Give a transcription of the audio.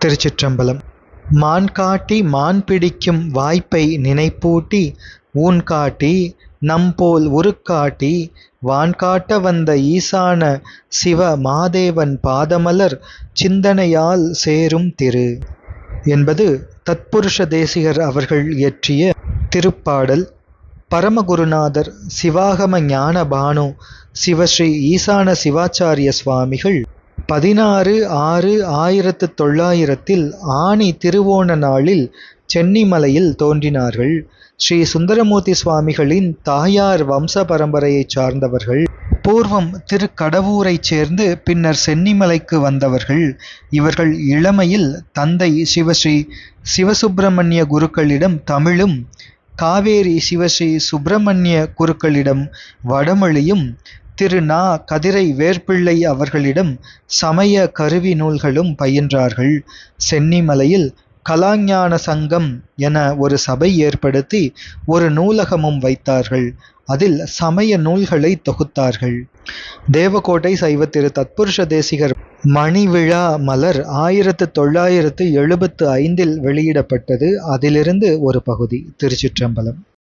திருச்சிற்றம்பலம். மான் காட்டி மான் பிடிக்கும் வாய்ப்பை நினைப்பூட்டி ஊன் காட்டி நம்போல் உருக்காட்டி வான் காட்ட வந்த ஈசான சிவ மாதேவன் பாதமலர் சிந்தனையால் சேரும் திரு. என்பது தத்புருஷ தேசிகர் அவர்கள் இயற்றிய திருப்பாடல். பரமகுருநாதர் சிவாகம ஞான பானு சிவஸ்ரீ ஈசான சிவாச்சாரிய சுவாமிகள் பதினாறு ஆறு ஆயிரத்து தொள்ளாயிரத்தில் ஆனி திருவோண நாளில் சென்னிமலையில் தோன்றினார்கள். ஸ்ரீ சுந்தரமூர்த்தி சுவாமிகளின் தாயார் வம்ச பரம்பரையைச் சார்ந்தவர்கள். பூர்வம் திருக்கடவூரைச் சேர்ந்து பின்னர் சென்னிமலைக்கு வந்தவர்கள். இவர்கள் இளமையில் தந்தை சிவஸ்ரீ சிவசுப்பிரமணிய குருக்களிடம் தமிழும் காவேரி சிவஸ்ரீ சுப்பிரமணிய குருக்களிடம் வடமொழியும் திரு நா கதிரை வேர்பிள்ளை அவர்களிடம் சமய கருவி நூல்களும் பயின்றார்கள். சென்னிமலையில் கலாஞான சங்கம் என ஒரு சபை ஏற்படுத்தி ஒரு நூலகமும் வைத்தார்கள். அதில் சமய நூல்களை தொகுத்தார்கள். தேவகோட்டை சைவ திரு தத்புருஷ தேசிகர் மணிவிழா மலர் ஆயிரத்து தொள்ளாயிரத்து எழுபத்து ஐந்தில் வெளியிடப்பட்டது. அதிலிருந்து ஒரு பகுதி திருச்சிற்றம்பலம்.